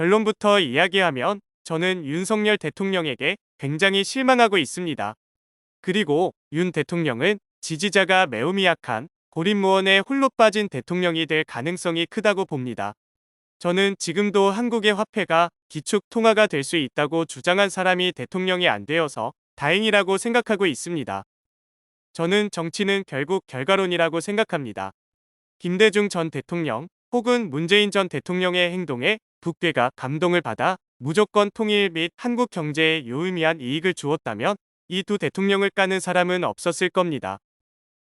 결론부터 이야기하면 저는 윤석열 대통령에게 굉장히 실망하고 있습니다. 그리고 윤 대통령은 지지자가 매우 미약한 고립무원에 홀로 빠진 대통령이 될 가능성이 크다고 봅니다. 저는 지금도 한국의 화폐가 기축 통화가 될 수 있다고 주장한 사람이 대통령이 안 되어서 다행이라고 생각하고 있습니다. 저는 정치는 결국 결과론이라고 생각합니다. 김대중 전 대통령 혹은 문재인 전 대통령의 행동에 북괴가 감동을 받아 무조건 통일 및 한국 경제에 유의미한 이익을 주었다면 이 두 대통령을 까는 사람은 없었을 겁니다.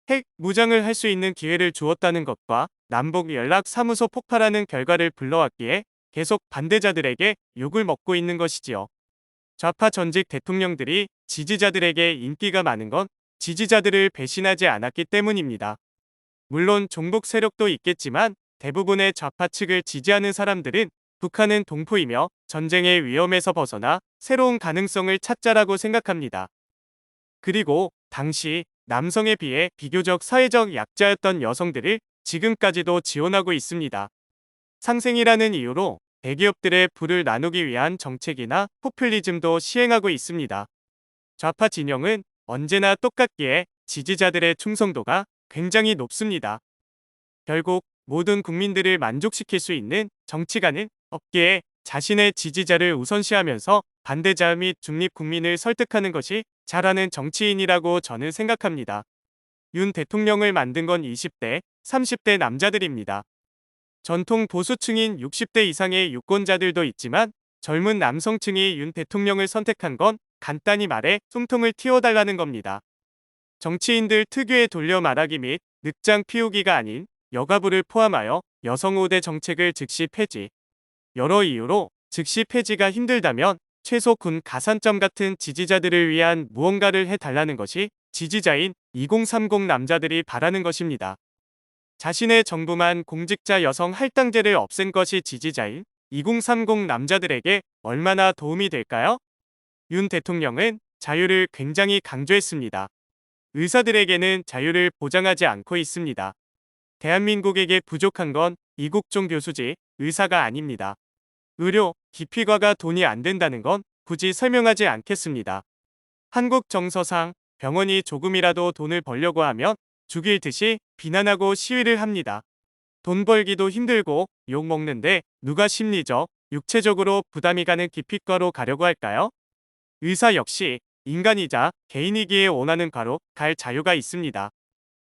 핵 무장을 할 수 있는 기회를 주었다는 것과 남북 연락 사무소 폭발하는 결과를 불러왔기에 계속 반대자들에게 욕을 먹고 있는 것이지요. 좌파 전직 대통령들이 지지자들에게 인기가 많은 건 지지자들을 배신하지 않았기 때문입니다. 물론 종북 세력도 있겠지만 대부분의 좌파 측을 지지하는 사람들은 북한은 동포이며 전쟁의 위험에서 벗어나 새로운 가능성을 찾자라고 생각합니다. 그리고 당시 남성에 비해 비교적 사회적 약자였던 여성들을 지금까지도 지원하고 있습니다. 상생이라는 이유로 대기업들의 부를 나누기 위한 정책이나 포퓰리즘도 시행하고 있습니다. 좌파 진영은 언제나 똑같기에 지지자들의 충성도가 굉장히 높습니다. 결국 모든 국민들을 만족시킬 수 있는 정치가는 없기에 자신의 지지자를 우선시하면서 반대자 및 중립 국민을 설득하는 것이 잘하는 정치인이라고 저는 생각합니다. 윤 대통령을 만든 건 20대, 30대 남자들입니다. 전통 보수층인 60대 이상의 유권자들도 있지만 젊은 남성층이 윤 대통령을 선택한 건 간단히 말해 숨통을 틔워달라는 겁니다. 정치인들 특유의 돌려 말하기 및 늑장 피우기가 아닌 여가부를 포함하여 여성 우대 정책을 즉시 폐지. 여러 이유로 즉시 폐지가 힘들다면 최소 군 가산점 같은 지지자들을 위한 무언가를 해달라는 것이 지지자인 2030 남자들이 바라는 것입니다. 자신의 정부만 공직자 여성 할당제를 없앤 것이 지지자인 2030 남자들에게 얼마나 도움이 될까요? 윤 대통령은 자유를 굉장히 강조했습니다. 의사들에게는 자유를 보장하지 않고 있습니다. 대한민국에게 부족한 건 이국종 교수지 의사가 아닙니다. 의료, 기피과가 돈이 안 된다는 건 굳이 설명하지 않겠습니다. 한국 정서상 병원이 조금이라도 돈을 벌려고 하면 죽일 듯이 비난하고 시위를 합니다. 돈 벌기도 힘들고 욕 먹는데 누가 심리적, 육체적으로 부담이 가는 기피과로 가려고 할까요? 의사 역시 인간이자 개인이기에 원하는 과로 갈 자유가 있습니다.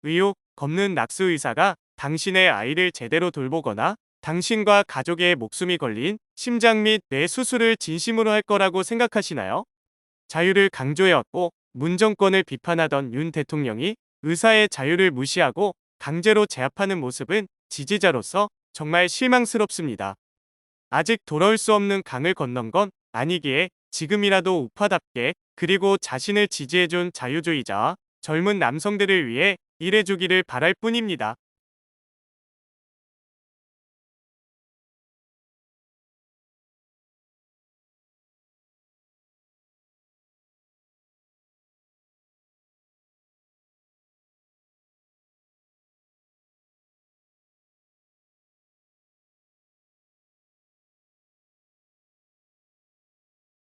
의욕, 겁는 낙수 의사가 당신의 아이를 제대로 돌보거나 당신과 가족의 목숨이 걸린 심장 및 뇌 수술을 진심으로 할 거라고 생각하시나요? 자유를 강조해왔고 문정권을 비판하던 윤 대통령이 의사의 자유를 무시하고 강제로 제압하는 모습은 지지자로서 정말 실망스럽습니다. 아직 돌아올 수 없는 강을 건넌 건 아니기에 지금이라도 우파답게 그리고 자신을 지지해준 자유주의자와 젊은 남성들을 위해 일해주기를 바랄 뿐입니다.